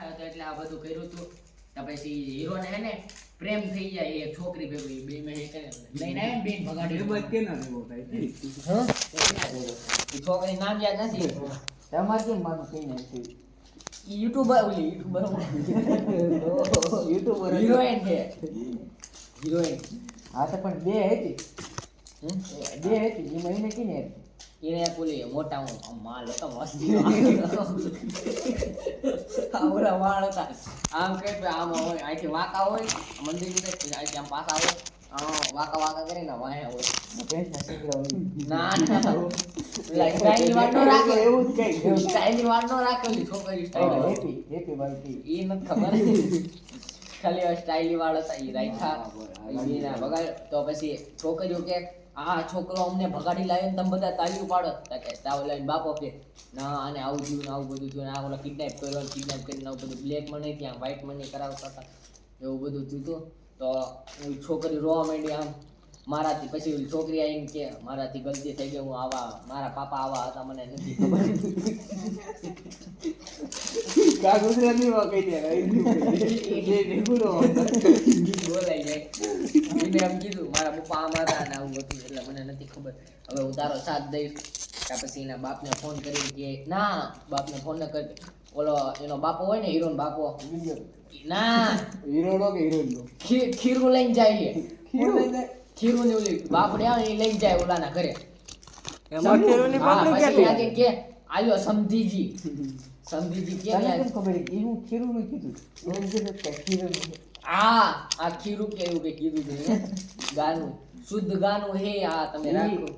થયો તો એટલે આ બધું કર્યું હતું તો પછી હીરોને હે ને પ્રેમ થઈ જાય એ છોકરી ભેગી બે મેં એક લઈને આવ્યા ને બેન ભગાડી એ બધ કેના જેવો થાય. છોકરી નામ યાદ નથી. તમારે કેમ માનું કઈ નથી યુટ્યુબર ઓલી યુટ્યુબર યુટ્યુબર હિરોઈન છે. હિરોઈન હા તો પણ બે હતી. બે હતી એ મહિને કીને ને એને પેલી મોટા હું માલ હતો મસ્તી આવડા વાળ હતા આમ કે આમ હોય અહીંથી વાંકા હોય મંદિરની અહીંથી આમ પાછા હોય. વાંકા વાંકા કરીને વાહે હોય. ના ના પેલા સ્ટાઈલ નો રાખે. એવું જ. સ્ટાઈલ વાળ નો છોકરી happy એ નથી ખબર. ખાલી સ્ટાઇલી વાળો એ રાખ્યા. બેના તો પછી છોકરીઓ કે આ છોકરો અમને ભગાડી લાવ્યો તમે બધા તાળીઓ પાડો. કે તાવ લઈને બાપો કે ના આને આવું થયું ને આવું બધું થયું ને આ ઓલો કિડનેપ કર્યો કિડનેપ કરીને આવું બધું બ્લેક મની ત્યાં વ્હાઈટ મની કરાવતા હતા. એવું બધું થયું તો. છોકરી રોવા માંડી આમ. મારાથી પછી છોકરી આવીને કે મારાથી ગલતી થઈ ગઈ હું આવા મારા પાપા આવા હતા મને નથી ખબર. કા ગુજરાતીમાં કહી કહી દે. જે ભેગું બોલાઈ જાય. એને એમ કીધું મારા પપ્પા આમ હતા ને આવું હતું એટલે મને નથી ખબર. હવે હું તારો સાથ દઈશ. ત્યાર પછી એના બાપને ફોન કરી કે ના બાપને ફોન ન કરી. ઓલો એનો બાપો હોય ને હીરોનો બાપો. ના. હીરોનો કે હિરોઈનનો? ખી- ખીરું લઈને જાય. ખીરું લઈ જાય? ખીરું ને ઓલી બાપડી આવે ને એ લઈને જાય ઓલાના ઘરે. પછી ક્યાંથી? લાગે કે આલ્યો સમધીજી સમધીજી કે ખબર? એ હું ખીરુંનું કીધું. કે આ આ ખીરું કેવું કે કીધું છે ગાનું. શુદ્ધ ગાનું હે આ તમે રાખો.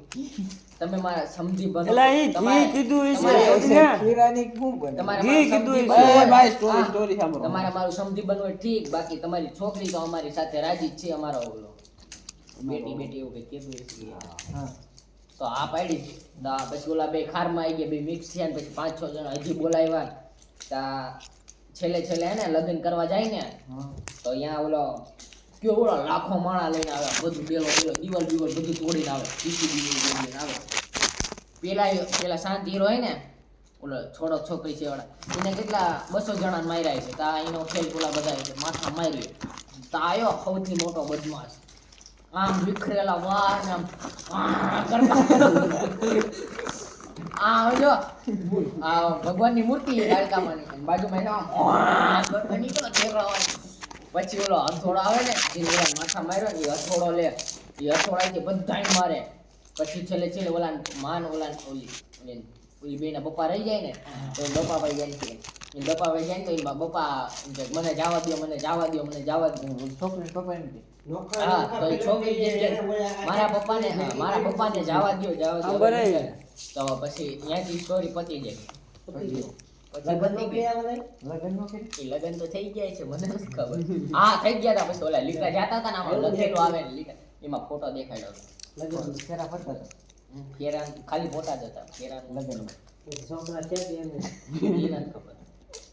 તમે મારા સમજી બનો. એટલે અહીં ઘી કીધું છે ખીરાની શું બને? તમારે ઘી મારું કીધું. એ ભાઈ, સ્ટોરી સ્ટોરી સાંભળો. તમારે મારું સમજી બનવું હોય ઠીક. બાકી તમારી છોકરી તો અમારી સાથે રાજી છે અમારો ઓલો. બેટી બેટી એવું કઈ કીધું છે હા. તો આ પાડી. પછી ઓલા બે ખારમાં આવી ગયા બે મિક્સ થયા ને પછી પાંચ છ જણા હજી બોલાવ્યા. તા છેલ્લે છેલ્લે હે ને લગ્ન કરવા જાય ને તો અહીંયા ઓલો કયો ઓલો લાખો માણા લઈને આવે બધું બેલો બેલો દિવાલ દિવાલ બધું તોડીને આવે પીસી બીસી તોડીને આવે. પેલા પેલા શાંતિ હીરો હોય ને ઓલો છોડો છોકરી છે વાળા એને કેટલા બસો જણા માર્યા છે. તા એનો ખેલ પેલા બધા છે માથા માર્યો. તા આવ્યો સૌથી મોટો બદમાશ. આમ વિખરેલા વાળ આમ આ જો, આ ભગવાનની મૂર્તિ બાજુમાં પછી ઓલો હથોડો આવે ને ઓલા માથા માર્યો ને, એ હથોડો લે. એ હથોડાથી બધાય મારે. પછી છેલ્લે છેલ્લે ઓલા માન ઓલા ઓલી ઓલી બેના બપ્પા રહી જાય ને તો એ બપ્પા ભાઈ જાય છે એ બપ્પા ભાઈ જાય તો એમાં બપ્પા કે, મને જવા દો મને જવા દો મને જવા દો છોકરી પપ્પા એમ કે, હા તો એ છોકરી મારા પપ્પાને મારા પપ્પાને જવા દો જવા દો તો પછી ત્યાંથી સ્ટોરી પતી જાય પછી લગ્ન નો કરી? એ લગન તો થઈ ગયા છે મને નથી ખબર હા થઈ ગયા હતા પછી ઓલા લીકડા જતા હતા ને આમાં લખેલું આવે ને લીકડા એમાં ફોટો દેખાડ્યો લગ્ન ફેરા ફરતા હતા. હમ, ખાલી ફોટા જ હતા. ફેરા લગ્નમાં. છોકરા નથી ખબર.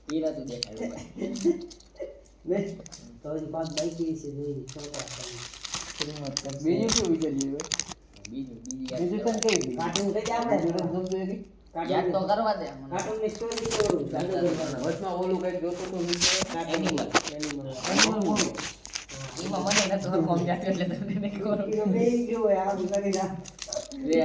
એ નતું દેખાડ્યું શ્રીમદ તો બીજું શું વિચાર્યું હવે? બીજું બીજી બીજું યાદ તને કઈ બીજું બીજું તને સમજ્યું એ કઈ? યાદ તો કરવા દે. વચમાં ઓલું કંઈક જોતો તો એમાં મને નતું સમજાતું એટલે તમને નહીં ખબર લે